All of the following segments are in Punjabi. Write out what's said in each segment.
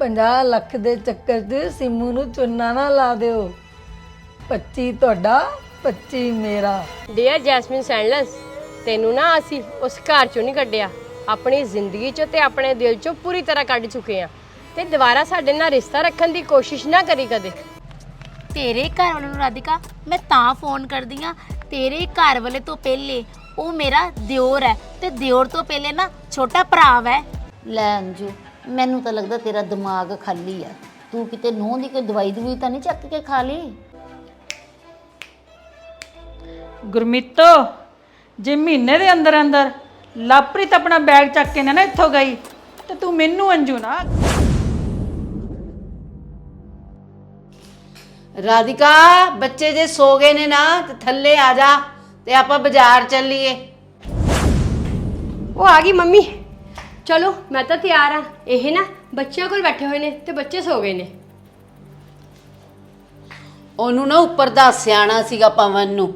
50 ਲੱਖ ਦੇ ਚੱਕਰ 'ਚ ਸਿੰਮੂ ਨੂੰ ਚੁੰਨਾ ਨਾ ਲਾ ਦਿਓ। 25 ਤੁਹਾਡਾ 25 ਮੇਰਾ। ਡੀਅਰ ਜੈਸਮਿਨ ਸੈਂਡਲਸ ਤੈਨੂੰ ਨਾ ਅਸੀਂ ਉਸ ਘਰ ਚੋਂ ਨਹੀਂ ਕੱਢਿਆ। ਆਪਣੀ ਜ਼ਿੰਦਗੀ ਚੋਂ ਤੇ ਆਪਣੇ ਦਿਲ ਚੋਂ ਪੂਰੀ ਤਰ੍ਹਾਂ ਕੱਢ ਚੁੱਕੇ ਆ। ਤੇ ਦੁਬਾਰਾ ਸਾਡੇ ਨਾਲ ਰਿਸ਼ਤਾ ਰੱਖਣ ਦੀ ਕੋਸ਼ਿਸ਼ ਨਾ ਕਰੀ ਕਦੇ। ਤੇਰੇ ਘਰ ਵਾਲੇ ਨੂੰ ਰਾਧਿਕਾ ਮੈਂ ਤਾਂ ਫੋਨ ਕਰਦੀ ਆ। ਤੇਰੇ ਘਰ ਵਾਲੇ ਤੋਂ ਪਹਿਲੇ ਉਹ ਮੇਰਾ ਦਿਓਰ ਹੈ ਤੇ ਦਿਓਰ ਤੋਂ ਪਹਿਲੇ ਨਾ ਛੋਟਾ ਭਰਾ ਹੈ ਲੈ ਅੰਜੂ ਮੈਨੂੰ ਤਾਂ ਲੱਗਦਾ ਤੇਰਾ ਦਿਮਾਗ ਖਾਲੀ ਆ। ਤੂੰ ਕਿਤੇ ਨੂੰਹ ਦੀ ਕੋਈ ਦਵਾਈ ਦਵਾਈ ਤਾਂ ਨਹੀਂ ਚੱਕ ਕੇ ਖਾ ਲਈ? ਗੁਰਮਿੱਤੋ ਜੇ ਮਹੀਨੇ ਦੇ ਅੰਦਰ ਅੰਦਰ ਲਾਪ੍ਰੀਤ ਆਪਣਾ ਬੈਗ ਚੱਕ ਕੇ ਨਾ ਨਾ ਇੱਥੋਂ ਗਈ ਤੇ ਤੂੰ ਮੈਨੂੰ ਅੰਜੂ ਨਾ। ਰਾਧਿਕਾ ਬੱਚੇ ਜੇ ਸੋ ਗਏ ਨੇ ਨਾ ਤੇ ਥੱਲੇ ਆ ਜਾ ਤੇ ਆਪਾਂ ਬਾਜ਼ਾਰ ਚੱਲੀਏ। ਉਹ ਆ ਗਈ ਮੰਮੀ। ਚਲੋ ਮੈਂ ਤਾਂ ਤਿਆਰ ਆ। ਇਹ ਨਾ ਬੱਚਿਆਂ ਕੋਲ ਬੈਠੇ ਹੋਏ ਨੇ ਤੇ ਬੱਚੇ ਸੋ ਗਏ ਨੇ। ਉਹਨੂੰ ਨਾ ਉੱਪਰ ਦਾ ਸਿਆਣਾ ਸੀਗਾ ਪਵਨ ਨੂੰ।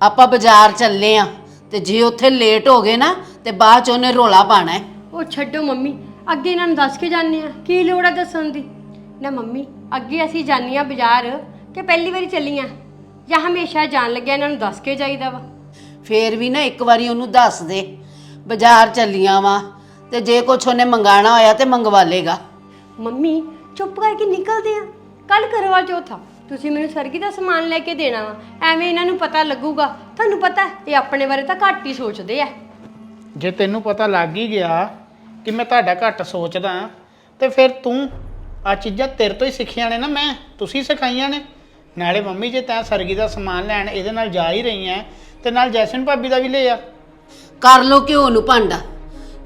ਆਪਾਂ ਬਾਜ਼ਾਰ ਚੱਲੇ ਆ ਤੇ ਜੇ ਉੱਥੇ ਲੇਟ ਹੋ ਗਏ ਨਾ ਤੇ ਬਾਅਦ ਚ ਉਹਨੇ ਰੋਲਾ ਪਾਣਾ ਹੈ। ਉਹ ਛੱਡੋ ਮੰਮੀ ਅੱਗੇ ਇਹਨਾਂ ਨੂੰ ਦੱਸ ਕੇ ਜਾਂਦੇ ਆ। ਕੀ ਲੋੜ ਆ ਦੱਸਣ ਦੀ? ਨਾ ਮੰਮੀ ਅੱਗੇ ਅਸੀਂ ਜਾਂਦੀਆਂ ਬਾਜ਼ਾਰ ਕਿ ਪਹਿਲੀ ਵਾਰੀ ਚੱਲੀਆਂ ਜਾਂ ਹਮੇਸ਼ਾ ਜਾਣ ਲੱਗਿਆ ਇਹਨਾਂ ਨੂੰ ਦੱਸ ਕੇ ਜਾਈਦਾ ਵਾ। ਫੇਰ ਵੀ ਨਾ ਇੱਕ ਵਾਰੀ ਉਹਨੂੰ ਦੱਸ ਦੇ। ਬਾਜ਼ਾਰ ਚੱਲੀਆਂ ਵਾ। ਤੇ ਜੇ ਕੁਛ ਉਹਨੇ ਮੰਗਾਣਾ ਹੋਇਆ ਤੇ ਮੰਗਵਾ ਲੇਗਾ। ਮੰਮੀ ਚੁੱਪ ਕਰਕੇ ਨਿਕਲਦੇ ਆ। ਕੱਲ ਕਰਵਾ ਚੌਥਾ। ਤੁਸੀਂ ਮੈਨੂੰ ਸਰਗੀ ਦਾ ਸਮਾਨ ਲੈ ਕੇ ਦੇਣਾ ਵਾ। ਐਵੇਂ ਇਹਨਾਂ ਨੂੰ ਪਤਾ ਲੱਗੂਗਾ। ਤੁਹਾਨੂੰ ਪਤਾ ਇਹ ਆਪਣੇ ਬਾਰੇ ਤਾਂ ਘੱਟ ਹੀ ਸੋਚਦੇ ਆ। ਜੇ ਤੈਨੂੰ ਪਤਾ ਲੱਗ ਹੀ ਗਿਆ ਕਿ ਮੈਂ ਤੁਹਾਡਾ ਘੱਟ ਸੋਚਦਾ ਤੇ ਫਿਰ ਤੂੰ ਆ ਚੀਜ਼ਾਂ ਤੇਰੇ ਤੋਂ ਹੀ ਸਿੱਖੀਆਂ ਨੇ ਨਾ ਮੈਂ। ਤੁਸੀਂ ਸਿਖਾਈਆਂ ਨੇ। ਨਾਲੇ ਮੰਮੀ ਜੇ ਤੈਂ ਸਰਗੀ ਦਾ ਸਮਾਨ ਲੈਣ ਇਹਦੇ ਨਾਲ ਜਾ ਹੀ ਰਹੀ ਐ ਤੇ ਨਾਲ ਜੈਸਨ ਭਾਬੀ ਦਾ ਵੀ ਲੈ ਆ। ਕਰ ਲੋ ਘਿਓ ਨੂੰ ਭਾਂਡਾ।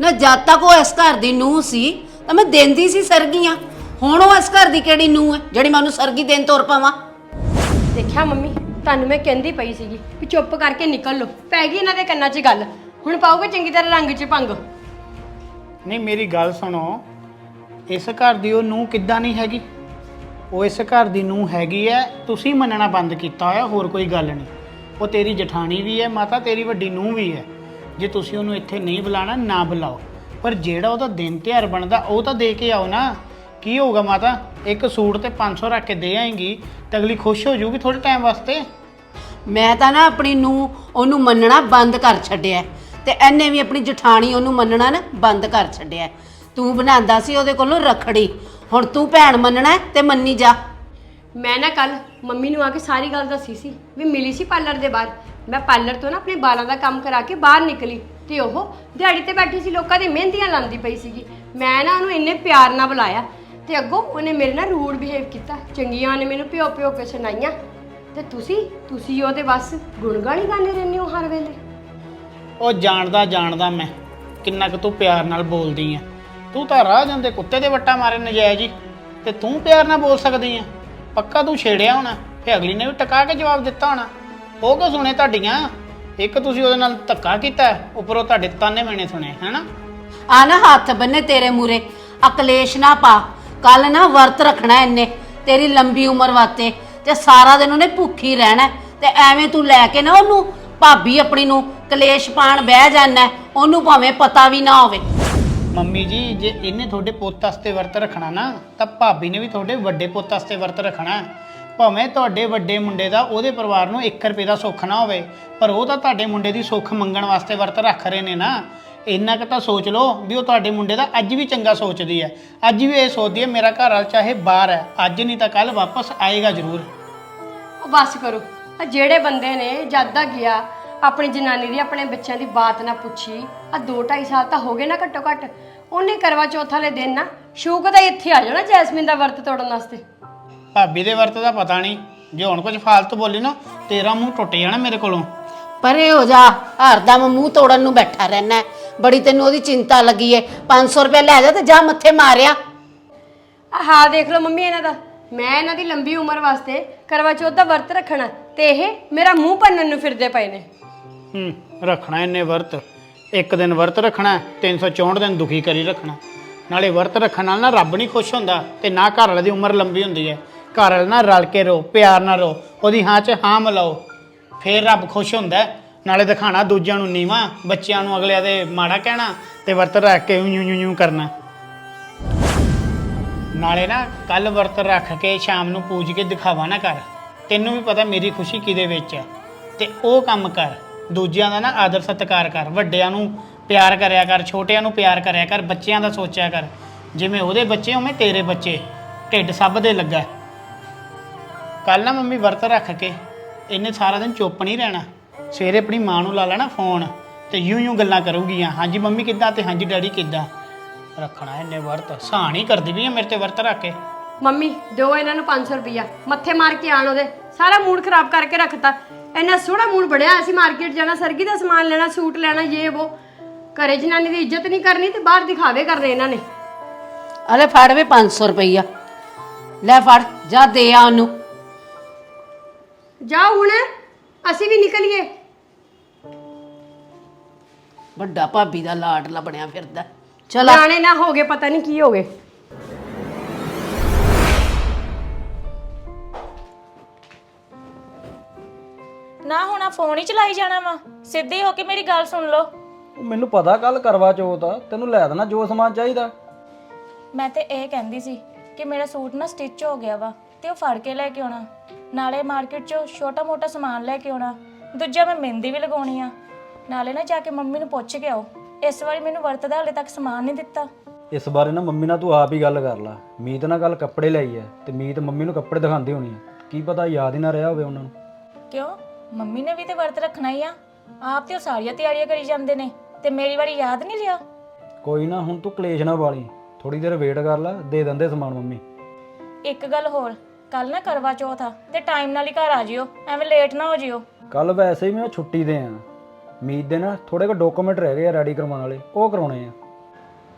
ਨਾ ਜਦ ਤੱਕ ਉਹ ਇਸ ਘਰ ਦੀ ਨੂੰਹ ਸੀ ਤਾਂ ਮੈਂ ਦਿੰਦੀ ਸੀ ਸਰਗੀਆਂ। ਹੁਣ ਉਹ ਇਸ ਘਰ ਦੀ ਕਿਹੜੀ ਨੂੰਹ ਹੈ ਜਿਹੜੀ ਮੈਂ ਉਹਨੂੰ ਸਰਗੀ ਦੇਣ ਤੁਰ ਪਾਵਾਂ? ਦੇਖਿਆ ਮੰਮੀ ਤੁਹਾਨੂੰ ਮੈਂ ਕਹਿੰਦੀ ਪਈ ਸੀਗੀ ਕਿ ਚੁੱਪ ਕਰਕੇ ਨਿਕਲ ਲਓ। ਪੈ ਗਈ ਇਹਨਾਂ ਦੇ ਕੰਨਾਂ 'ਚ ਗੱਲ। ਹੁਣ ਪਾਓਗੇ ਚੰਗੀ ਤਰ੍ਹਾਂ ਰੰਗ 'ਚ ਭੰਗ? ਨਹੀਂ ਮੇਰੀ ਗੱਲ ਸੁਣੋ। ਇਸ ਘਰ ਦੀ ਉਹ ਨੂੰ ਕਿੱਦਾਂ ਨਹੀਂ ਹੈਗੀ? ਉਹ ਇਸ ਘਰ ਦੀ ਨੂੰ ਹੈਗੀ ਐ ਤੁਸੀਂ ਮੰਨਣਾ ਬੰਦ ਕੀਤਾ ਹੋਇਆ ਹੋਰ ਕੋਈ ਗੱਲ ਨਹੀਂ। ਉਹ ਤੇਰੀ ਜਠਾਣੀ ਵੀ ਹੈ ਮਾਤਾ ਤੇਰੀ ਵੱਡੀ ਨੂੰ ਵੀ ਹੈ। ਜੇ ਤੁਸੀਂ ਉਹਨੂੰ ਇੱਥੇ ਨਹੀਂ ਬੁਲਾਣਾ, ਨਾ ਬੁਲਾਓ। ਪਰ ਜਿਹੜਾ ਉਹਦਾ ਦਿਨ ਤਿਉਹਾਰ ਬਣਦਾ, ਉਹ ਤਾਂ ਦੇ ਕੇ ਆਓ ਨਾ। ਕੀ ਹੋਊਗਾ ਮਾਤਾ? ਇੱਕ ਸੂਟ ਤੇ 500 ਰੱਖ ਕੇ ਦੇ ਆਏਗੀ, ਤਾਂ ਅਗਲੀ ਖੁਸ਼ ਹੋ ਜਾਊਗੀ ਥੋੜੇ ਟਾਈਮ ਵਾਸਤੇ। ਮੈਂ ਤਾਂ ਨਾ ਆਪਣੀ ਨੂੰ ਉਹਨੂੰ ਮੰਨਣਾ ਬੰਦ ਕਰ ਛੱਡਿਆ ਹੈ। ਤੇ ਐਨੇ ਵੀ ਆਪਣੀ ਜਠਾਣੀ ਉਹਨੂੰ ਮੰਨਣਾ ਨਾ ਬੰਦ ਕਰ ਛੱਡਿਆ ਹੈ। ਤੂੰ ਬਣਾਉਂਦਾ ਸੀ ਉਹਦੇ ਕੋਲੋਂ ਰਖੜੀ, ਹੁਣ ਤੂੰ ਭੈਣ ਮੰਨਣਾ ਹੈ ਤੇ ਮੰਨੀ ਜਾ। ਮੈਂ ਨਾ ਕੱਲ ਮੰਮੀ ਨੂੰ ਆ ਕੇ ਸਾਰੀ ਗੱਲ ਦੱਸੀ ਸੀ ਵੀ ਮਿਲੀ ਸੀ ਪਾਰਲਰ ਦੇ ਬਾਹਰ। ਮੈਂ ਪਾਰਲਰ ਤੋਂ ਨਾ ਆਪਣੇ ਬਾਲਾਂ ਦਾ ਕੰਮ ਕਰਾ ਕੇ ਬਾਹਰ ਨਿਕਲੀ ਤੇ ਉਹ ਦਿਹਾੜੀ ਤੇ ਬੈਠੀ ਸੀ, ਲੋਕਾਂ ਦੀ ਮਹਿੰਦੀਆਂ ਲਾਉਂਦੀ ਪਈ ਸੀਗੀ। ਮੈਂ ਨਾ ਉਹਨੂੰ ਇੰਨੇ ਪਿਆਰ ਨਾਲ ਬੁਲਾਇਆ ਤੇ ਅੱਗੋਂ ਉਹਨੇ ਮੇਰੇ ਨਾਲ ਰੂਡ ਬਿਹੇਵ ਕੀਤਾ। ਚੰਗੀਆਂ ਨੇ ਮੈਨੂੰ ਪਿਓ ਪਿਓ ਕੇ ਸੁਣਾਈਆਂ। ਤੇ ਤੁਸੀਂ ਤੁਸੀਂ ਉਹਦੇ ਬਸ ਗੁਣਗਾਣੀ ਗਾਣੇ ਰਹਿੰਦੇ ਹੋ ਹਰ ਵੇਲੇ? ਉਹ ਜਾਣਦਾ ਜਾਣਦਾ ਮੈਂ। ਕਿੰਨਾ ਕੁ ਤੂੰ ਪਿਆਰ ਨਾਲ ਬੋਲਦੀ ਆ। ਤੂੰ ਤਾਂ ਰਾਹ ਜਾਂਦੇ ਕੁੱਤੇ ਦੇ ਵੱਟਾ ਮਾਰੇ ਨਜਾਇਜ਼ ਹੀ। ਤੇ ਤੂੰ ਪਿਆਰ ਨਾਲ ਬੋਲ ਸਕਦੀ ਆ। ਪੱਕਾ ਤੂੰ ਛੇੜਿਆ ਹੋਣਾ ਫੇ ਅਗਲੀ ਨੇ ਵੀ ਟਕਾ ਕੇ ਜਵਾਬ ਦਿੱਤਾ ਹੋਣਾ। ਉਹ ਕਿਉਂ ਸੁਣੇ ਤੁਹਾਡੀਆਂ? ਇੱਕ ਤੁਸੀਂ ਉਹਦੇ ਨਾਲ ਧੱਕਾ ਕੀਤਾ, ਉੱਪਰੋਂ ਤੁਹਾਡੇ ਤਾਨੇ ਮੈਨੇ ਸੁਣੇ, ਹੈਨਾ? ਆ ਨਾ ਹੱਥ ਬੰਨੇ ਤੇਰੇ ਮੂਰੇ ਅਕਲੇਸ਼ ਨਾ ਪਾ ਕੱਲ ਨਾ ਵਰਤ ਰੱਖਣਾ ਇੰਨੇ ਤੇਰੀ ਲੰਬੀ ਉਮਰ ਵਾਸਤੇ, ਤੇ ਸਾਰਾ ਦਿਨ ਉਹਨੇ ਭੁੱਖੀ ਰਹਿਣਾ ਹੈ। ਤੇ ਐਵੇਂ ਤੂੰ ਲੈ ਕੇ ਨਾ ਉਹਨੂੰ, ਭਾਬੀ ਆਪਣੀ ਨੂੰ ਕਲੇਸ਼ ਪਾਣ ਬਹਿ ਜਾਣਾ ਉਹਨੂੰ ਭਾਵੇਂ ਪਤਾ ਵੀ ਨਾ ਹੋਵੇ। ਮੰਮੀ ਜੀ, ਜੇ ਇਹਨੇ ਤੁਹਾਡੇ ਪੁੱਤ ਵਾਸਤੇ ਵਰਤ ਰੱਖਣਾ ਨਾ, ਤਾਂ ਭਾਬੀ ਨੇ ਵੀ ਤੁਹਾਡੇ ਵੱਡੇ ਪੁੱਤ ਵਾਸਤੇ ਵਰਤ ਰੱਖਣਾ ਹੈ। ਭਾਵੇਂ ਤੁਹਾਡੇ ਵੱਡੇ ਮੁੰਡੇ ਦਾ ਉਹਦੇ ਪਰਿਵਾਰ ਨੂੰ 1 ਰੁਪਏ ਦਾ ਸੁੱਖ ਨਾ ਹੋਵੇ, ਪਰ ਉਹ ਤਾਂ ਤੁਹਾਡੇ ਮੁੰਡੇ ਦੀ ਸੁੱਖ ਮੰਗਣ ਵਾਸਤੇ ਵਰਤ ਰੱਖ ਰਹੇ ਨੇ ਨਾ। ਇੰਨਾ ਕੁ ਤਾਂ ਸੋਚ ਲਓ ਵੀ ਉਹ ਤੁਹਾਡੇ ਮੁੰਡੇ ਦਾ ਅੱਜ ਵੀ ਚੰਗਾ ਸੋਚਦੀ ਹੈ। ਅੱਜ ਵੀ ਇਹ ਸੋਚਦੀ ਹੈ, ਮੇਰਾ ਘਰ ਵਾਲਾ ਚਾਹੇ ਬਾਹਰ ਹੈ, ਅੱਜ ਨਹੀਂ ਤਾਂ ਕੱਲ ਵਾਪਸ ਆਏਗਾ ਜ਼ਰੂਰ। ਉਹ ਬਸ ਕਰੋ। ਆ ਜਿਹੜੇ ਬੰਦੇ ਨੇ ਜਦ ਦਾ ਗਿਆ ਆਪਣੀ ਜਨਾਨੀ ਦੀ ਆਪਣੇ ਬੱਚਿਆਂ ਦੀ ਬਾਤ ਨਾ ਪੁੱਛੀ। ਆ 2.5 ਸਾਲ ਤਾਂ ਹੋ ਗਏ ਨਾ ਘੱਟੋ ਘੱਟ। ਉਹਨੇ ਕਰਵਾ ਚੌਥ ਵਾਲੇ ਦਿਨ ਨਾ ਸ਼ੂਕ ਦਾ ਇੱਥੇ ਆ ਜਾਣਾ ਜੈਸਮਿਨ ਦਾ ਵਰਤ ਤੋੜਨ ਵਾਸਤੇ। ਭਾਬੀ ਦੇ ਵਰਤ ਦਾ ਪਤਾ ਨਹੀਂ। ਜੇ ਹੁਣ ਕੁਝ ਫਾਲਤੂ ਬੋਲੀ ਨਾ ਤੇਰਾ ਮੂੰਹ ਟੁੱਟ ਜਾਣਾ ਮੇਰੇ ਕੋਲੋਂ। ਪਰੇ ਹੋ ਜਾ ਹਰਦਮ ਮੂੰਹ ਤੋੜਨ ਨੂੰ ਬੈਠਾ ਰਹਿਣਾ ਹੈ। ਬੜੀ ਤੈਨੂੰ ਉਹਦੀ ਚਿੰਤਾ ਲੱਗੀ ਏ। 500 ਰੁਪਏ ਲੈ ਜਾ ਤੇ ਜਾ ਮੱਥੇ ਮਾਰਿਆ। ਆ ਹਾਂ ਦੇਖ ਲਓ ਮੰਮੀ ਇਹਨਾਂ ਦਾ। ਮੈਂ ਇਹਨਾਂ ਦੀ ਲੰਬੀ ਉਮਰ ਵਾਸਤੇ ਕਰਵਾ ਚੌਥ ਦਾ ਵਰਤ ਰੱਖਣਾ ਤੇ ਇਹ ਮੇਰਾ ਮੂੰਹ ਭੰਨਣ ਨੂੰ ਫਿਰਦੇ ਪਏ ਨੇ। ਹੂੰ, ਰੱਖਣਾ ਇਹਨੇ ਵਰਤ। ਇੱਕ ਦਿਨ ਵਰਤ ਰੱਖਣਾ 364 ਦਿਨ ਦੁਖੀ ਕਰੀ ਰੱਖਣਾ। ਨਾਲੇ ਵਰਤ ਰੱਖਣ ਨਾਲ ਨਾ ਰੱਬ ਨਹੀਂ ਖੁਸ਼ ਹੁੰਦਾ ਤੇ ਨਾ ਘਰ ਵਾਲੇ ਦੀ ਉਮਰ ਲੰਬੀ ਹੁੰਦੀ ਹੈ। ਘਰ ਵਾਲੇ ਨਾਲ ਰਲ ਕੇ ਰਹੋ, ਪਿਆਰ ਨਾਲ ਰਹੋ, ਉਹਦੀ ਹਾਂ 'ਚ ਹਾਂ ਮਿਲਾਓ। ਫੇਰ ਰੱਬ ਖੁਸ਼ ਹੁੰਦਾ ਨਾਲੇ ਦਿਖਾਣਾ ਦੂਜਿਆਂ ਨੂੰ ਨੀਵਾ, ਬੱਚਿਆਂ ਨੂੰ ਅਗਲਿਆਂ ਦੇ ਮਾੜਾ ਕਹਿਣਾ ਤੇ ਵਰਤ ਰੱਖ ਕੇ ਯੂੰ ਯੂੰ ਯੂੰ ਕਰਨਾ। ਨਾਲੇ ਨਾ ਕੱਲ ਵਰਤ ਰੱਖ ਕੇ ਸ਼ਾਮ ਨੂੰ ਪੂਜ ਕੇ ਦਿਖਾਵਾ ਨਾ ਕਰ। ਤੈਨੂੰ ਵੀ ਪਤਾ ਮੇਰੀ ਖੁਸ਼ੀ ਕਿਹਦੇ ਵਿੱਚ ਹੈ ਤੇ ਉਹ ਕੰਮ ਕਰ। ਦੂਜਿਆਂ ਦਾ ਨਾ ਆਦਰ ਸਤਿਕਾਰ ਕਰ, ਵੱਡਿਆਂ ਨੂੰ ਪਿਆਰ ਕਰਿਆ ਕਰ, ਛੋਟਿਆਂ ਨੂੰ ਪਿਆਰ ਕਰਿਆ ਕਰ, ਬੱਚਿਆਂ ਦਾ ਸੋਚਿਆ ਕਰ। ਜਿਵੇਂ ਉਹਦੇ ਬੱਚੇ ਉਵੇਂ ਤੇਰੇ ਬੱਚੇ, ਢਿੱਡ ਸਭ ਦੇ ਲੱਗਾ। ਕੱਲ ਨਾ ਮੰਮੀ ਵਰਤ ਰੱਖ ਕੇ ਇਹਨੇ ਸਾਰਾ ਦਿਨ ਚੁੱਪ ਨਹੀਂ ਰਹਿਣਾ। ਸਵੇਰੇ ਆਪਣੀ ਮਾਂ ਨੂੰ ਲਾ ਲੈਣਾ ਫੋਨ ਤੇ ਯੂੰ ਯੂੰ ਗੱਲਾਂ ਕਰੂਗੀਆਂ। ਹਾਂਜੀ ਮੰਮੀ ਕਿੱਦਾਂ ਤੇ ਹਾਂਜੀ ਡੈਡੀ ਕਿੱਦਾਂ? ਰੱਖਣਾ ਇਹਨੇ ਵਰਤ ਸਾਣ ਕਰਦੀ ਵੀ ਆ ਮੇਰੇ ਤੇ ਵਰਤ ਰੱਖ ਕੇ। ਮੰਮੀ, ਦਿਓ ਇਹਨਾਂ ਨੂੰ 500 ਰੁਪਇਆ ਮੱਥੇ ਮਾਰ ਕੇ ਆਣ ਉਹਦੇ। ਸਾਰਾ ਮੂਡ ਖਰਾਬ ਕਰਕੇ ਰੱਖਤਾ। ਇੰਨਾ ਸੋਹਣਾ ਮੂਡ ਬਣਿਆ ਅਸੀਂ ਮਾਰਕੀਟ ਜਾਣਾ ਸਰਗੀ ਦਾ ਸਮਾਨ ਲੈਣਾ ਸੂਟ ਲੈਣਾ ਇਹ ਉਹ ਘਰੇ ਜਨਾਨੀ ਦੀ ਇੱਜ਼ਤ ਨਹੀਂ ਕਰਨੀ ਤੇ ਬਾਹਰ ਦਿਖਾਵੇ ਕਰਨੇ ਇਹਨਾਂ ਨੇ। ਅਲੇ ਫੜ ਵੇ 500 ਰੁਪਈਆ। ਲੈ ਫੜ ਜਾ ਦੇ ਆ ਉਹਨੂੰ। ਜਾਓ ਹੁਣ ਅਸੀਂ ਵੀ ਨਿਕਲੀਏ। ਵੱਡਾ ਭਾਬੀ ਦਾ ਲਾਡਲਾ ਬਣਿਆ ਫਿਰਦਾ। ਚਲ ਜਾਣੇ ਨਾ ਹੋ ਗਏ ਪਤਾ ਨਹੀਂ ਕੀ ਹੋ ਨਾ ਹੁਣ ਫੋਨ ਹੀ ਚਲਾਈ ਜਾਣਾ ਵਾ। ਸਿੱਧੇ ਹੋ ਕੇ ਮੇਰੀ ਗੱਲ ਸੁਣ ਲਓ। ਉਹ ਮੈਨੂੰ ਪਤਾ ਕੱਲ ਕਰਵਾ ਚੌਥ ਆ ਤੈਨੂੰ ਲੈ ਦੇਣਾ ਜੋ ਸਮਾਨ ਚਾਹੀਦਾ। ਮੈਂ ਤੇ ਇਹ ਕਹਿੰਦੀ ਸੀ ਕਿ ਮੇਰਾ ਸੂਟ ਨਾ ਸਟਿਚ ਹੋ ਗਿਆ ਵਾ ਤੇ ਉਹ ਫੜ ਕੇ ਲੈ ਕੇ ਆਉਣਾ। ਨਾਲੇ ਮਾਰਕੀਟ 'ਚੋਂ ਛੋਟਾ-ਮੋਟਾ ਸਮਾਨ ਲੈ ਕੇ ਆਉਣਾ। ਦੂਜਾ ਮੈਂ ਮਹਿੰਦੀ ਵੀ ਲਗਾਉਣੀ ਆ। ਨਾਲੇ ਨਾ ਜਾ ਕੇ ਮੰਮੀ ਨੂੰ ਪੁੱਛ ਕੇ ਆਓ। ਇਸ ਵਾਰੀ ਮੈਨੂੰ ਵਰਤ ਦਾ ਹਲੇ ਤੱਕ ਸਮਾਨ ਨਹੀਂ ਦਿੱਤਾ। ਇਸ ਬਾਰੇ ਨਾ ਮੰਮੀ ਨਾਲ ਤੂੰ ਆਪ ਹੀ ਗੱਲ ਕਰ ਲੈ। ਮੀਤ ਨਾਲ ਗੱਲ ਕੱਪੜੇ ਲਈ ਐ ਤੇ ਮੀਤ ਮੰਮੀ ਨੂੰ ਕੱਪੜੇ ਦਿਖਾਉਂਦੀ ਹੋਣੀ ਕੀ ਪਤਾ ਯਾਦ ਹੀ ਨਾ ਰਿਹਾ ਹੋਵੇ ਉਹਨਾਂ ਨੂੰ। ਕਿਉਂ? ਮੰਮੀ ਨੇ ਵੀ ਤੇ ਵਰਤ ਰੱਖਣਾ ਹੀ ਆ। ਆਪ ਤੇ ਉਹ ਸਾਰੀਆਂ ਤਿਆਰੀਆਂ ਕਰੀ ਜਾਂਦੇ ਨੇ ਤੇ ਮੇਰੀ ਵਾਰੀ ਯਾਦ ਨਹੀਂ ਰਿਹਾ? ਕੋਈ ਨਾ ਹੁਣ ਤੂੰ ਕਲੇਸ਼ ਨਾ ਵਾਲੀ। ਥੋੜੀ ਦੇਰ ਵੇਟ ਕਰ ਲੈ ਦੇ ਦਿੰਦੇ ਸਮਾਨ ਮੰਮੀ। ਇੱਕ ਗੱਲ ਹੋਰ ਕੱਲ ਨਾ ਕਰਵਾ ਚੌਥ ਆ ਤੇ ਟਾਈਮ ਨਾਲ ਹੀ ਘਰ ਆ ਜਿਓ ਐਵੇਂ ਲੇਟ ਨਾ ਹੋ ਜਿਓ। ਕੱਲ ਵੈਸੇ ਹੀ ਮੈਂ ਛੁੱਟੀ ਤੇ ਆ। ਮੀਤ ਦੇ ਨਾ ਥੋੜੇ ਕੁ ਡਾਕੂਮੈਂਟ ਰਹਿ ਗਏ ਆ ਰੈਡੀ ਕਰਵਾਉਣ ਵਾਲੇ ਉਹ ਕਰਾਉਣੇ ਆ।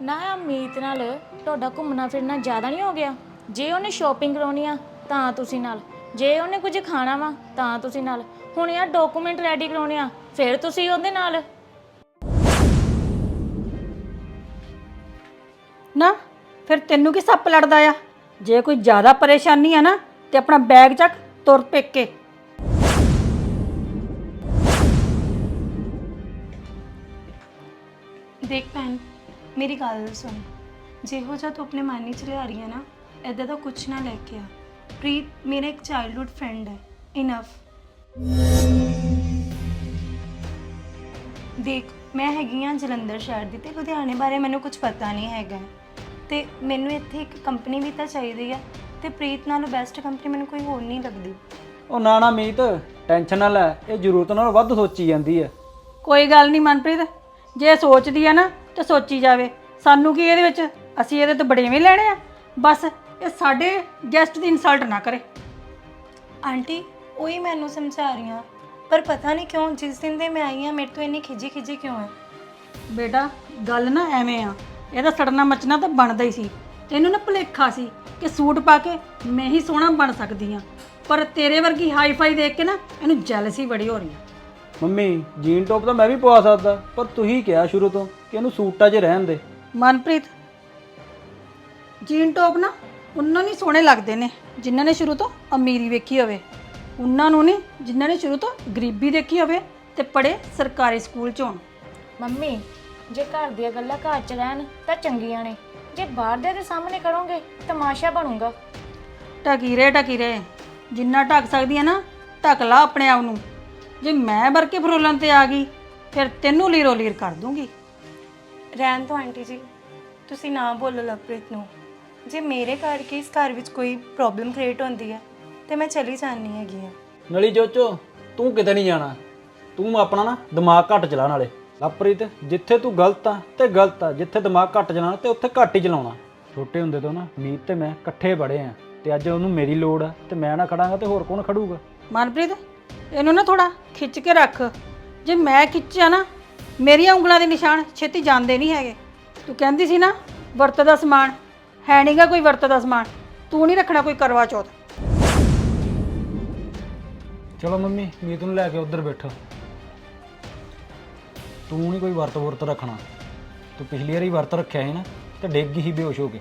ਨਾ ਆ ਮੀਤ ਨਾਲ ਤੁਹਾਡਾ ਘੁੰਮਣਾ ਫਿਰਨਾ ਜ਼ਿਆਦਾ ਨਹੀਂ ਹੋ ਗਿਆ? ਜੇ ਉਹਨੇ ਸ਼ਾਪਿੰਗ ਕਰਾਉਣੀ ਆ ਤਾਂ ਤੁਸੀਂ ਨਾਲ। ਜੇ ਉਹਨੇ ਕੁਝ ਖਾਣਾ ਵਾ ਤਾਂ ਤੁਸੀਂ ਨਾਲ। ਹੁਣ ਯਾਰ ਡਾਕੂਮੈਂਟ ਰੈਡੀ ਕਰਾਉਣੇ ਆ ਫਿਰ ਤੁਸੀਂ ਉਹਦੇ ਨਾਲ। ਨਾ ਫਿਰ ਤੈਨੂੰ ਕੀ ਸੱਪ ਲੜਦਾ ਆ? ਜੇ ਕੋਈ ਜ਼ਿਆਦਾ ਪਰੇਸ਼ਾਨੀ ਆ ਨਾ ਤੇ ਆਪਣਾ ਬੈਗ ਚੱਕ ਤੁਰ ਪੇਕੇ। ਦੇਖ ਭੈਣ ਮੇਰੀ ਗੱਲ ਸੁਣ। ਜਿਹੋ ਜਿਹਾ ਤੂੰ ਆਪਣੇ ਮਨ ਵਿੱਚ ਲਿਆ ਰਹੀ ਹੈ ਨਾ ਐਦਾਂ ਦਾ ਕੁਝ ਨਾ ਲੈ ਕੇ ਆ। ਪ੍ਰੀਤ ਮੇਰਾ ਇੱਕ ਚਾਈਲਡਹੂਡ ਫਰੈਂਡ ਹੈ ਇਨਫ ਦੇਖ ਮੈਂ ਹੈਗੀ ਆ ਜਲੰਧਰ ਸ਼ਹਿਰ ਦੀ ਤੇ ਲੁਧਿਆਣੇ ਬਾਰੇ ਮੈਨੂੰ ਕੁਝ ਪਤਾ ਨਹੀਂ ਹੈਗਾ ਤੇ ਮੈਨੂੰ ਇੱਥੇ ਇੱਕ ਕੰਪਨੀ ਵੀ ਤਾਂ ਚਾਹੀਦੀ ਆ ਤੇ ਪ੍ਰੀਤ ਨਾਲੋਂ ਬੈਸਟ ਕੰਪਨੀ ਮੈਨੂੰ ਕੋਈ ਹੋਰ ਨਹੀਂ ਲੱਗਦੀ ਉਹ ਨਾ ਨਾ ਮੀਤ ਟੈਨਸ਼ਨ ਨਾ ਲੈ ਇਹ ਜ਼ਰੂਰਤ ਨਾਲੋਂ ਵੱਧ ਸੋਚੀ ਜਾਂਦੀ ਐ ਕੋਈ ਗੱਲ ਨਹੀਂ ਮਨਪ੍ਰੀਤ ਜੇ ਸੋਚਦੀ ਆ ਨਾ ਤੇ ਸੋਚੀ ਜਾਵੇ ਸਾਨੂੰ ਕੀ ਇਹਦੇ ਵਿੱਚ ਅਸੀਂ ਇਹਦੇ ਤੋਂ ਬੜੇਵੇਂ ਲੈਣੇ ਆ ਬਸ ਇਹ ਸਾਡੇ ਗੈਸਟ ਦੀ ਇਨਸਲਟ ਨਾ ਕਰੇ। ਆਂਟੀ ਉਹੀ ਮੈਨੂੰ ਸਮਝਾ ਰਹੀਆਂ ਪਰ ਪਤਾ ਨਹੀਂ ਕਿਉਂ ਜਿਸ ਦਿਨ ਦੇ ਮੈਂ ਆਈ ਹਾਂ ਮੇਰੇ ਤੋਂ ਇੰਨੀ ਖਿਜੀ ਖਿਜੀ ਕਿਉਂ ਹੈ? ਬੇਟਾ ਗੱਲ ਨਾ ਐਵੇਂ ਆ। ਇਹਦਾ ਸੜਨਾ ਮਚਣਾ ਤਾਂ ਬਣਦਾ ਹੀ ਸੀ। ਤੈਨੂੰ ਨਾ ਭੁਲੇਖਾ ਸੀ ਕਿ ਸੂਟ ਪਾ ਕੇ ਮੈਂ ਹੀ ਸੋਹਣਾ ਬਣ ਸਕਦੀ ਆ ਪਰ ਤੇਰੇ ਵਰਗੀ ਹਾਈ-ਫਾਈ ਦੇਖ ਕੇ ਨਾ ਇਹਨੂੰ ਜੈਲਸੀ ਬੜੀ ਹੋ ਰਹੀ ਆ ਮੰਮੀ ਜੀਨ ਟੌਪ ਤਾਂ ਮੈਂ ਵੀ ਪਵਾ ਸਕਦਾ ਪਰ ਤੁਸੀਂ ਕਿਹਾ ਸ਼ੁਰੂ ਤੋਂ ਕਿ ਇਹਨੂੰ ਸੂਟਾਂ 'ਚ ਰਹਿਣ ਦੇ। ਮਨਪ੍ਰੀਤ ਜੀਨ ਟੌਪ ਨਾ ਉਹਨਾਂ ਨੂੰ ਹੀ ਸੋਹਣੇ ਲੱਗਦੇ ਨੇ ਜਿਨ੍ਹਾਂ ਨੇ ਸ਼ੁਰੂ ਤੋਂ ਅਮੀਰੀ ਵੇਖੀ ਹੋਵੇ। ਉਹਨਾਂ ਨੂੰ ਨਹੀਂ ਜਿਨ੍ਹਾਂ ਨੇ ਸ਼ੁਰੂ ਤੋਂ ਗਰੀਬੀ ਦੇਖੀ ਹੋਵੇ ਤੇ ਪੜੇ ਸਰਕਾਰੀ ਸਕੂਲ ਚ ਹੋਣ। ਮੰਮੀ ਜੇ ਘਰ ਦੀਆਂ ਗੱਲਾਂ ਘਰ 'ਚ ਰਹਿਣ ਤਾਂ ਚੰਗੀਆਂ ਨੇ। ਜੇ ਬਾਹਰ ਦੇ ਦੇ ਸਾਹਮਣੇ ਕਰੋਗੇ ਤਮਾਸ਼ਾ ਬਣੂਗਾ। ਟਕੀਰੇ ਟਕੀਰੇ ਜਿੰਨਾ ਢੱਕ ਸਕਦੀ ਆ ਨਾ ਢੱਕ ਲਾ ਆਪਣੇ ਆਪ ਨੂੰ। ਜੇ ਮੈਂ ਵਰਕੇ ਫਰੋਲਣ ਤੇ ਆ ਗਈ ਫਿਰ ਤੈਨੂੰ ਲੀਰੋ ਲੀਰ ਕਰ ਦੂੰਗੀ। ਰਹਿਣ ਤੋਂ ਆਂਟੀ ਜੀ ਤੁਸੀਂ ਨਾ ਬੋਲੋ ਲਵਪ੍ਰੀਤ ਨੂੰ। ਜੇ ਮੇਰੇ ਕਰਕੇ ਇਸ ਘਰ ਵਿੱਚ ਕੋਈ ਪ੍ਰੋਬਲਮ ਕ੍ਰੀਏਟ ਹੁੰਦੀ ਹੈ ਤੇ ਮੈਂ ਚਲੀ ਜਾਣੀ ਹੈਗੀ ਆ ਨਲੀ ਚੋਚੋ ਤੂੰ ਕਿਤੇ ਨਹੀਂ ਜਾਣਾ। ਤੂੰ ਆਪਣਾ ਨਾ ਦਿਮਾਗ ਘੱਟ ਚਲਾ ਨਾਲੇ ਲਵਪ੍ਰੀਤ ਜਿੱਥੇ ਤੂੰ ਗਲਤ ਆ ਤੇ ਗਲਤ ਆ। ਜਿੱਥੇ ਦਿਮਾਗ ਘੱਟ ਚਲਾਣਾ ਤੇ ਉੱਥੇ ਘੱਟ ਹੀ ਚਲਾਉਣਾ। ਛੋਟੇ ਹੁੰਦੇ ਤੋਂ ਨਾ ਮੀਤ ਤੇ ਮੈਂ ਇਕੱਠੇ ਪੜ੍ਹੇ ਆ ਤੇ ਅੱਜ ਉਹਨੂੰ ਮੇਰੀ ਲੋੜ ਆ ਤੇ ਮੈਂ ਨਾ ਖੜਾਂਗਾ ਤੇ ਹੋਰ ਕੌਣ ਖੜੂਗਾ? ਮਨਪ੍ਰੀਤ ਇਹਨੂੰ ਨਾ ਥੋੜਾ ਖਿੱਚ ਕੇ ਰੱਖ। ਜੇ ਮੈਂ ਖਿੱਚਿਆ ਨਾ ਮੇਰੀਆਂ ਉਂਗਲਾਂ ਦੇ ਨਿਸ਼ਾਨ ਛੇਤੀ ਜਾਂਦੇ ਨਹੀਂ ਹੈਗੇ। ਤੂੰ ਕਹਿੰਦੀ ਸੀ ਨਾ ਵਰਤ ਦਾ ਸਮਾਨ। ਹੈ ਨਹੀਂਗਾ ਕੋਈ ਵਰਤ ਦਾ ਸਮਾਨ। ਤੂੰ ਨਹੀਂ ਰੱਖਣਾ ਕੋਈ ਕਰਵਾ ਚੌਥ। ਚਲੋ ਮੰਮੀ, ਮੀਤ ਨੂੰ ਲੈ ਕੇ ਉੱਧਰ ਬੈਠੋ। ਤੂੰ ਨਹੀਂ ਕੋਈ ਵਰਤ ਵਰਤ ਰੱਖਣਾ। ਤੂੰ ਪਿਛਲੀ ਵਾਰੀ ਵਰਤ ਰੱਖਿਆ ਸੀ ਨਾ, ਤੇ ਡਿੱਗ ਗਈ ਸੀ ਬੇਹੋਸ਼ ਹੋ ਕੇ।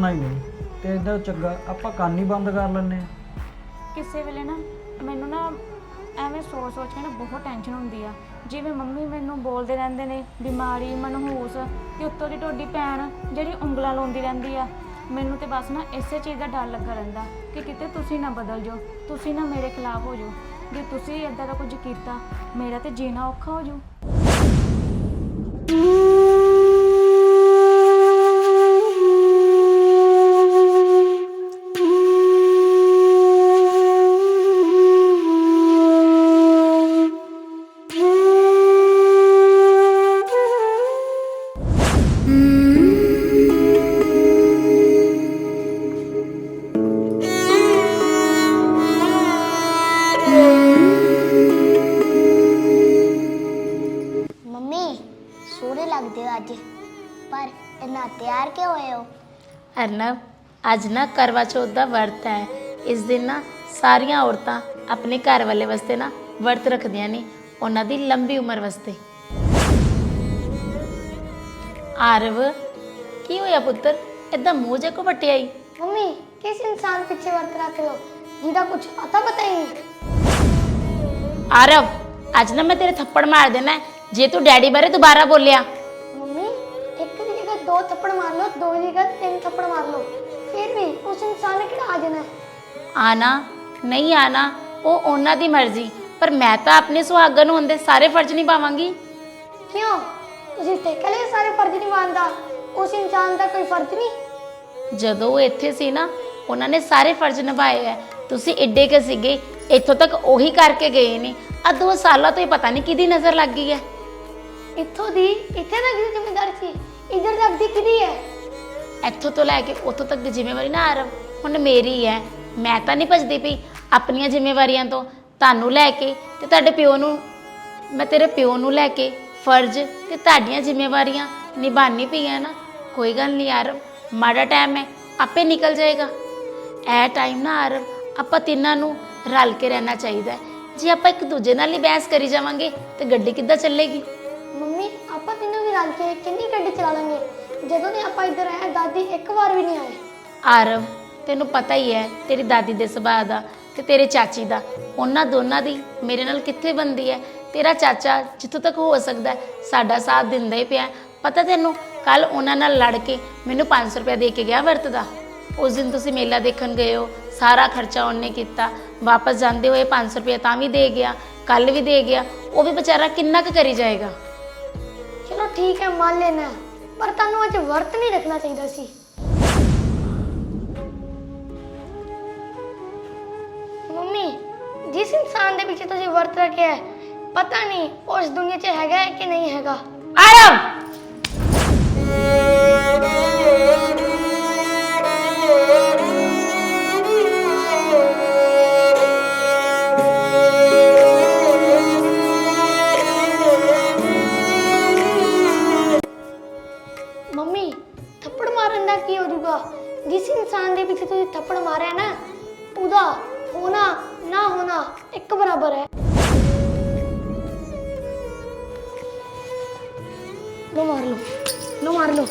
ਦੋਨਾਂ ਹੀ ਨਹੀਂ ਤੇ ਇਦਾਂ ਚੰਗਾ, ਆਪਾਂ ਕੰਨ ਹੀ ਬੰਦ ਕਰ ਲੈਂਦੇ ਆ ਕਿਸੇ ਵੇਲੇ ਨਾ, ਮੈਨੂੰ ਨਾ ਐਵੇਂ ਸੋਚ ਸੋਚ ਕੇ ਨਾ ਬਹੁਤ ਟੈਨਸ਼ਨ ਹੁੰਦੀ ਆ। ਜਿਵੇਂ ਮੰਮੀ ਮੈਨੂੰ ਬੋਲਦੇ ਰਹਿੰਦੇ ਨੇ, ਬਿਮਾਰੀ, ਮਨਹੂਸ, ਤੇ ਉੱਤੋਂ ਦੀ ਤੁਹਾਡੀ ਭੈਣ ਜਿਹੜੀ ਉਂਗਲਾਂ ਲਾਉਂਦੀ ਰਹਿੰਦੀ ਆ। ਮੈਨੂੰ ਤੇ ਬਸ ਨਾ ਇਸੇ ਚੀਜ਼ ਦਾ ਡਰ ਲੱਗਾ ਰਹਿੰਦਾ ਕਿ ਕਿਤੇ ਤੁਸੀਂ ਨਾ ਬਦਲ ਜਾਓ, ਤੁਸੀਂ ਨਾ ਮੇਰੇ ਖਿਲਾਫ ਹੋ ਜਾਓ। ਜੇ ਤੁਸੀਂ ਇਦਾਂ ਦਾ ਕੁਝ ਕੀਤਾ, ਮੇਰਾ ਤੇ ਜੀਣਾ ਔਖਾ ਹੋ ਜਾਊ। ਤਿਆਰ ਕਿਉਂ ਹੋਏ ਹੋ? ਅਰਨਵ ਅੱਜ ਨਾ ਕਰਵਾ ਚੌਥ ਦਾ ਵਰਤ ਹੈ। ਇਸ ਦਿਨ ਨਾ ਸਾਰੀਆਂ ਔਰਤਾਂ ਆਪਣੇ ਘਰ ਵਾਲੇ ਵਾਸਤੇ ਨਾ ਵਰਤ ਰੱਖਦੀਆਂ ਨੇ ਉਹਨਾਂ ਦੀ ਲੰਬੀ ਉਮਰ ਵਾਸਤੇ। ਆਰਵ ਕੀ ਹੋਇਆ ਪੁੱਤਰ? ਏਦਾਂ ਮੂੰਹ ਜੇ ਕੋ ਵਟਿਆਈ ਮੰਮੀ ਕਿਸ ਇਨਸਾਨ ਪਿੱਛੇ ਵਰਤ ਰੱਖ ਲੋ ਜਿਹਦਾ ਕੁਝ ਪਤਾ ਪਤਾ ਹੀ ਨਹੀਂ। ਆਰਵ ਅੱਜ ਨਾ ਮੈਂ ਤੇਰੇ ਥੱਪੜ ਮਾਰ ਦੇਣਾ ਹੈ, ਜੇ ਤੂੰ ਡੈਡੀ ਬਾਰੇ ਦੁਬਾਰਾ ਬੋਲਿਆ। ਥੱਪੜ ਮਾਰ ਲਓ ਦੋ ਦੀ ਜਗ੍ਹਾ ਤਿੰਨ ਥੱਪੜ ਮਾਰ ਲਓ। ਫਿਰ ਵੀ ਉਸ ਇਨਸਾਨ ਨੇ ਕਿਹੜਾ ਆ ਜਾਣਾ? ਹੈ? ਆਣਾ ਨਹੀਂ ਆਣਾ ਉਹ ਉਹਨਾਂ ਦੀ ਮਰਜ਼ੀ। ਪਰ ਮੈਂ ਤਾਂ ਆਪਣੇ ਸੁਹਾਗਣ ਨੂੰ ਹੁੰਦੇ ਸਾਰੇ ਫਰਜ਼ ਨਿਭਾਵਾਂਗੀ। ਕਿਉਂ? ਤੁਸੀਂ ਤੇ ਕਲੇ ਸਾਰੇ ਫਰਜ਼ ਨਿਭਾਉਂਦਾ ਉਸ ਇਨਸਾਨ ਦਾ ਕੋਈ ਫਰਜ਼ ਨਹੀਂ? ਜਦੋਂ ਉਹ ਇੱਥੇ ਸੀ ਨਾ ਉਹਨਾਂ ਨੇ ਸਾਰੇ ਫਰਜ਼ ਨਿਭਾਏ ਐ ਤੁਸੀਂ ਏਡੇ ਕੇ ਸੀਗੇ ਇੱਥੋਂ ਤੱਕ ਉਹੀ ਕਰਕੇ ਗਏ ਨੇ। ਆ ਦੋ ਸਾਲਾਂ ਤੋਂ ਹੀ ਪਤਾ ਨਹੀਂ ਕਿਹਦੀ ਨਜ਼ਰ ਲੱਗ ਗਈ ਐ ਇੱਥੋਂ ਦੀ ਇੱਥੇ ਤੱਕ ਦੀ ਜ਼ਿੰਮੇਦਾਰੀ ਸੀ? ਇਧਰ ਤੱਕ ਦੀ ਕਿਹਦੀ ਹੈ। ਇੱਥੋਂ ਤੋਂ ਲੈ ਕੇ ਉੱਥੋਂ ਤੱਕ ਦੀ ਜ਼ਿੰਮੇਵਾਰੀ ਨਾ ਆਰਵ ਹੁਣ ਮੇਰੀ ਹੈ। ਮੈਂ ਤਾਂ ਨਹੀਂ ਭੱਜਦੀ ਪਈ ਆਪਣੀਆਂ ਜ਼ਿੰਮੇਵਾਰੀਆਂ ਤੋਂ। ਤੁਹਾਨੂੰ ਲੈ ਕੇ ਤੇ ਤੁਹਾਡੇ ਪਿਓ ਨੂੰ, ਮੈਂ ਤੇਰੇ ਪਿਓ ਨੂੰ ਲੈ ਕੇ ਫਰਜ਼ ਤੇ ਤੁਹਾਡੀਆਂ ਜ਼ਿੰਮੇਵਾਰੀਆਂ ਨਿਭਾਣੀ ਪਈਆਂ ਨਾ। ਕੋਈ ਗੱਲ ਨਹੀਂ ਆਰਵ ਮਾੜਾ ਟਾਈਮ ਹੈ, ਆਪੇ ਨਿਕਲ ਜਾਏਗਾ। ਇਹ ਟਾਈਮ ਨਾ ਆਰਵ ਆਪਾਂ ਤਿੰਨਾਂ ਨੂੰ ਰਲ ਕੇ ਰਹਿਣਾ ਚਾਹੀਦਾ ਹੈ। ਜੇ ਆਪਾਂ ਇੱਕ ਦੂਜੇ ਨਾਲ ਹੀ ਬਹਿਸ ਕਰੀ ਜਾਵਾਂਗੇ ਤੇ ਗੱਡੀ ਕਿੱਦਾਂ ਚੱਲੇਗੀ? ਮੰਮੀ, ਆਪਾਂ ਤੈਨੂੰ ਵੀ ਰਲ ਕੇ ਕਿੰਨੀ ਗੱਡੀ ਚਲਾ ਲਾਂਗੇ? ਜਦੋਂ ਦੇ ਆਪਾਂ ਇੱਧਰ ਆਏ, ਦਾਦੀ ਇੱਕ ਵਾਰ ਵੀ ਨਹੀਂ ਆਏ। ਆਰਵ, ਤੈਨੂੰ ਪਤਾ ਹੀ ਹੈ, ਤੇਰੀ ਦਾਦੀ ਦੇ ਸੁਭਾਅ ਦਾ ਤੇ ਤੇਰੇ ਚਾਚੀ ਦਾ। ਉਹਨਾਂ ਦੋਨਾਂ ਦੀ ਮੇਰੇ ਨਾਲ ਕਿੱਥੇ ਬੰਦੀ ਹੈ? ਤੇਰਾ ਚਾਚਾ ਜਿੱਥੋਂ ਤੱਕ ਹੋ ਸਕਦਾ ਸਾਡਾ ਸਾਥ ਦਿੰਦਾ ਹੀ ਪਿਆ ਪਤਾ ਤੈਨੂੰ ਕੱਲ ਉਹਨਾਂ ਨਾਲ ਲੜ ਕੇ ਮੈਨੂੰ 500 ਰੁਪਏ ਦੇ ਕੇ ਗਿਆ ਵਰਤ ਦਾ ਉਸ ਦਿਨ ਤੁਸੀਂ ਮੇਲਾ ਦੇਖਣ ਗਏ ਹੋ, ਸਾਰਾ ਖਰਚਾ ਉਹਨੇ ਕੀਤਾ। ਵਾਪਸ ਜਾਂਦੇ ਹੋਏ 500 ਰੁਪਏ ਤਾਂ ਵੀ ਦੇ ਗਿਆ ਕੱਲ ਵੀ ਦੇ ਗਿਆ, ਉਹ ਵੀ ਵਿਚਾਰਾ ਕਿੰਨਾ ਕੁ ਕਰੀ ਜਾਏਗਾ? ਠੀਕ ਹੈ ਮੰਨ ਲੈਣਾ ਹੈ, ਪਰ ਤੁਹਾਨੂੰ ਅੱਜ ਵਰਤ ਨਹੀਂ ਰੱਖਣਾ ਚਾਹੀਦਾ ਸੀ। ਮੰਮੀ ਜਿਸ ਇਨਸਾਨ ਦੇ ਪਿੱਛੇ ਤੁਸੀਂ ਵਰਤ ਰੱਖਿਆ ਹੈ ਪਤਾ ਨਹੀਂ ਉਸ ਇਸ ਦੁਨੀਆ 'ਚ ਹੈਗਾ ਹੈ ਕਿ ਨਹੀਂ ਹੈਗਾ। ਆਰਵ ਤੁਸੀਂ ਥੱਪੜ ਮਾਰਿਆ ਨਾ, ਉਹਦਾ ਹੋਣਾ ਨਾ ਹੋਣਾ ਇੱਕ ਬਰਾਬਰ ਹੈ। ਲੋ ਮਾਰ ਲੋ ਲੋ ਮਾਰ ਲੋ।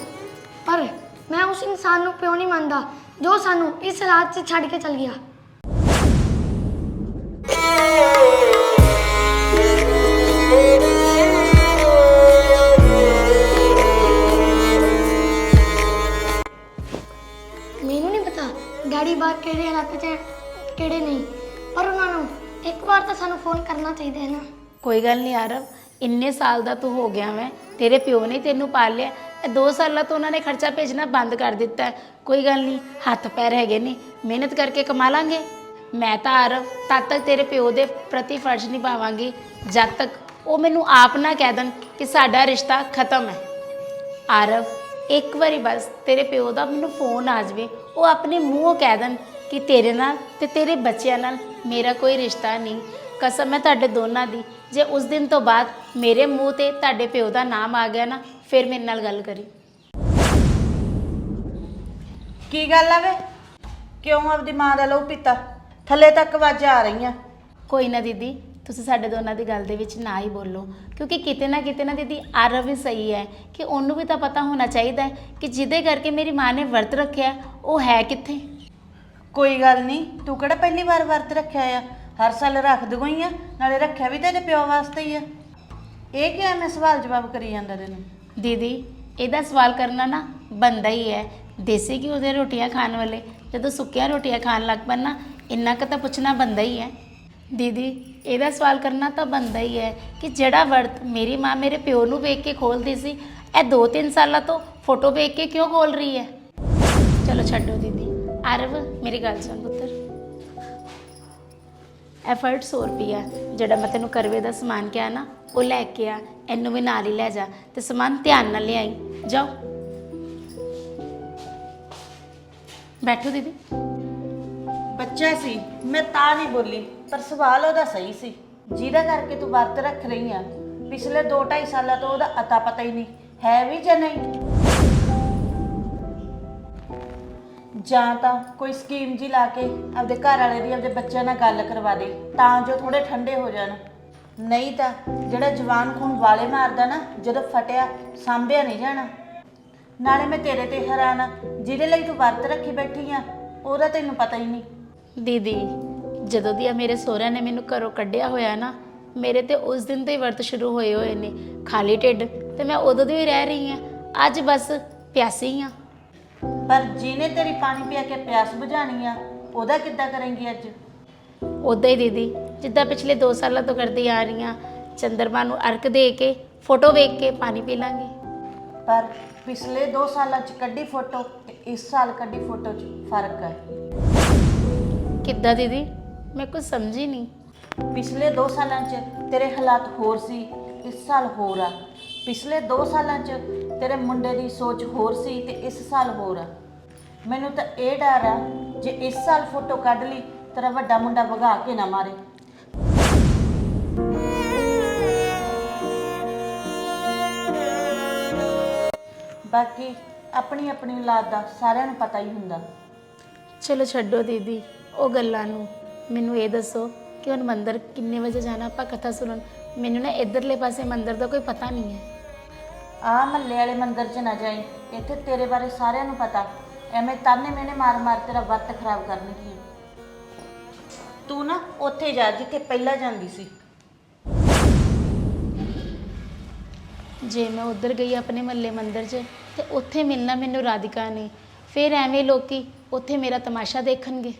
ਪਰ ਮੈਂ ਉਸ ਇਨਸਾਨ ਨੂੰ ਪਿਓ ਨਹੀਂ ਮੰਨਦਾ, ਜੋ ਸਾਨੂੰ ਇਸ ਰਾਤ 'ਚ ਛੱਡ ਕੇ ਚਲ ਗਿਆ। ਡੈਡੀ ਬਾਹਰ ਕਿਹੜੇ ਹਾਲਾਤ 'ਚ ਹੈ, ਕਿਹੜੇ ਨਹੀਂ। ਪਰ ਉਹਨਾਂ ਨੂੰ ਇੱਕ ਵਾਰ ਤਾਂ ਸਾਨੂੰ ਫੋਨ ਕਰਨਾ ਚਾਹੀਦਾ ਹੈ ਨਾ। ਕੋਈ ਗੱਲ ਨਹੀਂ ਆਰਵ ਇੰਨੇ ਸਾਲ ਦਾ ਤੂੰ ਹੋ ਗਿਆ ਮੈਂ ਤੇਰੇ ਪਿਓ ਨੇ ਤੈਨੂੰ ਪਾਲਿਆ ਇਹ 2 ਸਾਲਾਂ ਤੋਂ ਉਹਨਾਂ ਨੇ ਖਰਚਾ ਭੇਜਣਾ ਬੰਦ ਕਰ ਦਿੱਤਾ ਹੈ। ਕੋਈ ਗੱਲ ਨਹੀਂ ਹੱਥ ਪੈਰ ਹੈਗੇ ਨੇ ਮਿਹਨਤ ਕਰਕੇ ਕਮਾ ਲਾਂਗੇ। ਮੈਂ ਤਾਂ ਆਰਵ ਤਦ ਤੱਕ ਤੇਰੇ ਪਿਓ ਦੇ ਪ੍ਰਤੀ ਫਰਜ਼ ਨਿਭਾਵਾਂਗੀ ਜਦ ਤੱਕ ਉਹ ਮੈਨੂੰ ਆਪ ਨਾ ਕਹਿ ਦੇਣ ਕਿ ਸਾਡਾ ਰਿਸ਼ਤਾ ਖਤਮ ਹੈ। ਆਰਵ ਇੱਕ ਵਾਰੀ ਬਸ ਤੇਰੇ ਪਿਓ ਦਾ ਮੈਨੂੰ ਫੋਨ ਆ ਜਾਵੇ ਉਹ ਆਪਣੇ ਮੂੰਹੋਂ ਕਹਿ ਦੇਣ ਕਿ ਤੇਰੇ ਨਾਲ ਤੇ ਤੇਰੇ ਬੱਚਿਆਂ ਨਾਲ ਮੇਰਾ ਕੋਈ ਰਿਸ਼ਤਾ ਨਹੀਂ। ਕਸਮ ਹੈ ਤੁਹਾਡੇ ਦੋਨਾਂ ਦੀ। ਜੇ ਉਸ ਦਿਨ ਤੋਂ ਬਾਅਦ ਮੇਰੇ ਮੂੰਹ ਤੇ ਤੁਹਾਡੇ ਪਿਓ ਦਾ ਨਾਮ ਆ ਗਿਆ ਨਾ ਫਿਰ ਮੇਰੇ ਨਾਲ ਗੱਲ ਕਰੀ। ਕੀ ਗੱਲ ਆ ਵੇ? ਕਿਉਂ ਆਪਦੀ ਮਾਂ ਦਾ ਲਹੂ ਪੀਤਾ? ਥੱਲੇ ਤੱਕ ਆਵਾਜ਼ਾਂ ਆ ਰਹੀਆਂ। ਕੋਈ ਨਾ ਦੀਦੀ ਤੁਸੀਂ ਸਾਡੇ ਦੋਨਾਂ ਦੀ ਗੱਲ ਦੇ ਵਿੱਚ ਨਾ ਹੀ ਬੋਲੋ ਕਿਉਂਕਿ ਕਿਤੇ ਨਾ ਕਿਤੇ ਨਾ ਦੀਦੀ ਆਰਵ ਵੀ ਸਹੀ ਹੈ ਕਿ ਉਹਨੂੰ ਵੀ ਤਾਂ ਪਤਾ ਹੋਣਾ ਚਾਹੀਦਾ ਹੈ ਕਿ ਜਿਹਦੇ ਕਰਕੇ ਮੇਰੀ ਮਾਂ ਨੇ ਵਰਤ ਰੱਖਿਆ ਉਹ ਹੈ ਕਿੱਥੇ? ਕੋਈ ਗੱਲ ਨਹੀਂ ਤੂੰ ਕਿਹੜਾ ਪਹਿਲੀ ਵਾਰ ਵਰਤ ਰੱਖਿਆ ਆ? ਹਰ ਸਾਲ ਰੱਖਦੇ ਹੀ ਆ ਨਾਲੇ ਰੱਖਿਆ ਵੀ ਤੇਰੇ ਪਿਓ ਵਾਸਤੇ ਹੀ ਆ। ਇਹ ਕਿਉਂ ਐਵੇਂ ਸਵਾਲ ਜਵਾਬ ਕਰੀ ਜਾਂਦਾ ਤੈਨੂੰ? ਦੀਦੀ ਇਹਦਾ ਸਵਾਲ ਕਰਨਾ ਨਾ ਬੰਦਾ ਹੀ ਹੈ। ਦੇਸੀ ਘਿਓ ਦੇ ਰੋਟੀਆਂ ਖਾਣ ਵਾਲੇ ਜਦੋਂ ਸੁੱਕੀਆਂ ਰੋਟੀਆਂ ਖਾਣ ਲੱਗ ਪੈਣ ਨਾ ਇੰਨਾ ਕੁ ਤਾਂ ਪੁੱਛਣਾ ਬੰਦਾ ਹੀ ਹੈ। ਦੀਦੀ, ਇਹਦਾ ਸਵਾਲ ਕਰਨਾ ਤਾਂ ਬੰਦਾ ਹੀ ਹੈ ਕਿ ਜਿਹੜਾ ਵਰਤ ਮੇਰੀ ਮਾਂ ਮੇਰੇ ਪਿਓ ਨੂੰ ਵੇਖ ਕੇ ਖੋਲਦੀ ਸੀ, ਇਹ 2-3 ਸਾਲਾਂ ਤੋਂ ਫੋਟੋ ਵੇਖ ਕੇ ਕਿਉਂ ਖੋਲ ਰਹੀ ਹੈ? ਚਲੋ ਛੱਡੋ ਦੀਦੀ। ਅਰਵ, ਮੇਰੀ ਗੱਲ ਸੁਣ ਪੁੱਤਰ। ਐਫਰਟ 100 ਰੁਪਿਆ ਜਿਹੜਾ ਮੈਂ ਤੈਨੂੰ ਕਰਵੇ ਦਾ ਸਮਾਨ ਕਿਹਾ ਨਾ, ਉਹ ਲੈ ਕੇ ਆ। ਇਹਨੂੰ ਵੀ ਨਾਲ ਹੀ ਲੈ ਜਾ ਤੇ ਸਮਾਨ ਧਿਆਨ ਨਾਲ ਲਿਆਈ। ਜਾਓ। ਬੈਠੋ ਦੀਦੀ। ਬੱਚਾ ਸੀ, ਮੈਂ ਤਾਂ ਨਹੀਂ ਬੋਲੀ। ਪਰ ਸਵਾਲ ਉਹਦਾ ਸਹੀ ਸੀ। ਜਿਹਦਾ ਕਰਕੇ ਤੂੰ ਵਰਤ ਰੱਖ ਰਹੀ ਆ। ਪਿਛਲੇ 2-2.5 ਸਾਲਾਂ ਤੋਂ ਉਹਦਾ ਅਤਾ ਪਤਾ ਹੀ ਨਹੀਂ। ਹੈ ਵੀ ਜਾਂ ਨਹੀਂ? ਜਾਂ ਤਾਂ ਕੋਈ ਸਕੀਮ ਜੀ ਲਾ ਕੇ ਆਪਦੇ ਘਰ ਵਾਲੇ ਦੀ ਆਪਦੇ ਬੱਚਿਆਂ ਨਾਲ ਗੱਲ ਕਰਵਾ ਦੇ, ਤਾਂ ਜੋ ਥੋੜੇ ਠੰਡੇ ਹੋ ਜਾਣ। ਨਹੀਂ ਤਾਂ ਜਿਹੜਾ ਜਵਾਨ ਖੂਨ ਵਾਲੇ ਮਾਰਦਾ ਨਾ, ਜਦੋਂ ਫਟਿਆ, ਸਾਂਭਿਆ ਨਹੀਂ ਜਾਣਾ। ਨਾਲੇ ਮੈਂ ਤੇਰੇ ਤੇ ਹੈਰਾਨ ਆ। ਜਿਹਦੇ ਲਈ ਤੂੰ ਵਰਤ ਰੱਖੀ ਬੈਠੀ ਆ, ਉਹਦਾ ਤੈਨੂੰ ਪਤਾ ਹੀ ਨਹੀਂ। ਦੀਦੀ ਜਦੋਂ ਦੀ ਆ ਮੇਰੇ ਸਹੁਰਿਆਂ ਨੇ ਮੈਨੂੰ ਘਰੋਂ ਕੱਢਿਆ ਹੋਇਆ ਨਾ ਮੇਰੇ ਤੇ ਉਸ ਦਿਨ ਤੋਂ ਹੀ ਵਰਤ ਸ਼ੁਰੂ ਹੋਏ ਹੋਏ ਨੇ। ਖਾਲੀ ਢਿੱਡ ਤੇ ਮੈਂ ਉਦੋਂ ਦੀ ਹੀ ਰਹਿ ਰਹੀ ਹਾਂ। ਅੱਜ ਬਸ ਪਿਆਸੀ ਹਾਂ। ਪਰ ਜਿਹਨੇ ਤੇਰੀ ਪਾਣੀ ਪਿਆ ਕੇ ਪਿਆਸ ਬੁਝਾਣੀ ਆ ਉਹਦਾ ਕਿੱਦਾਂ ਕਰੇਂਗੀ ਅੱਜ? ਉਦਾਂ ਹੀ ਦੀਦੀ ਜਿੱਦਾਂ ਪਿਛਲੇ 2 ਸਾਲਾਂ ਤੋਂ ਕਰਦੀ ਆ ਰਹੀ ਹਾਂ ਚੰਦਰਮਾ ਨੂੰ ਅਰਕ ਦੇ ਕੇ ਫੋਟੋ ਵੇਖ ਕੇ ਪਾਣੀ ਪੀ ਲਾਂਗੀ। ਪਰ ਪਿਛਲੇ 2 ਸਾਲਾਂ ਚ ਕੱਢੀ ਫੋਟੋ ਤੇ ਇਸ ਸਾਲ ਕੱਢੀ ਫੋਟੋ ਚ ਫ਼ਰਕ ਹੈ। ਕਿੱਦਾਂ ਦੀਦੀ? ਮੈਂ ਕੁਝ ਸਮਝੀ ਨਹੀਂ। ਪਿਛਲੇ 2 ਸਾਲਾਂ ਚ ਤੇਰੇ ਹਾਲਾਤ ਹੋਰ ਸੀ ਇਸ ਸਾਲ ਹੋਰ ਆ। ਪਿਛਲੇ 2 ਸਾਲਾਂ ਚ ਤੇਰੇ ਮੁੰਡੇ ਦੀ ਸੋਚ ਹੋਰ ਸੀ ਤੇ ਇਸ ਸਾਲ ਹੋਰ ਆ। ਮੈਨੂੰ ਤਾਂ ਇਹ ਡਰ ਆ ਜੇ ਇਸ ਸਾਲ ਫੋਟੋ ਕੱਢ ਲਈ ਤੇਰਾ ਵੱਡਾ ਮੁੰਡਾ ਭਗਾ ਕੇ ਨਾ ਮਾਰੇ। ਬਾਕੀ ਆਪਣੀ ਆਪਣੀ ਔਲਾਦ ਦਾ ਸਾਰਿਆਂ ਨੂੰ ਪਤਾ ਹੀ ਹੁੰਦਾ। ਚਲੋ ਛੱਡੋ ਦੀਦੀ ਉਹ ਗੱਲਾਂ ਨੂੰ। ਮੈਨੂੰ ਇਹ ਦੱਸੋ ਕਿ ਹੁਣ ਮੰਦਿਰ ਕਿੰਨੇ ਵਜੇ ਜਾਣਾ? ਆਪਾਂ ਕਥਾ ਸੁਣਨ। ਮੈਨੂੰ ਨਾ ਇਧਰਲੇ ਪਾਸੇ ਮੰਦਿਰ ਦਾ ਕੋਈ ਪਤਾ ਨਹੀਂ ਹੈ। ਆ ਮੱਲੇ ਵਾਲੇ ਮੰਦਿਰ 'ਚ ਨਾ ਜਾਈ। ਇੱਥੇ ਤੇਰੇ ਬਾਰੇ ਸਾਰਿਆਂ ਨੂੰ ਪਤਾ। ਐਵੇਂ ਤਾਨੇ ਮੈਨੇ ਮਾਰ ਮਾਰ ਤੇਰਾ ਵਰਤ ਖਰਾਬ ਕਰਨਗੀ ਤੂੰ ਨਾ ਉੱਥੇ ਜਾ ਜਿੱਥੇ ਪਹਿਲਾਂ ਜਾਂਦੀ ਸੀ। ਜੇ ਮੈਂ ਉਧਰ ਗਈ ਆਪਣੇ ਮੱਲੇ ਮੰਦਿਰ 'ਚ ਤੇ ਉੱਥੇ ਮਿਲਣਾ ਮੈਨੂੰ ਰਾਧਿਕਾ ਨੇ। ਫਿਰ ਐਵੇਂ ਲੋਕੀ ਉੱਥੇ ਮੇਰਾ ਤਮਾਸ਼ਾ ਦੇਖਣਗੇ।